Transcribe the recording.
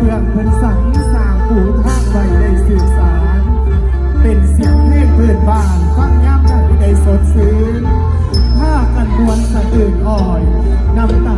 เครื่องเพินสังสางปู่ทางไว้ได้สื่อสารเป็นเสียงเพลงพื้นบ้านฟังย่ำได้ในสดซื้นผ้ากันบวนสะตื่นอ่อยน้ำตา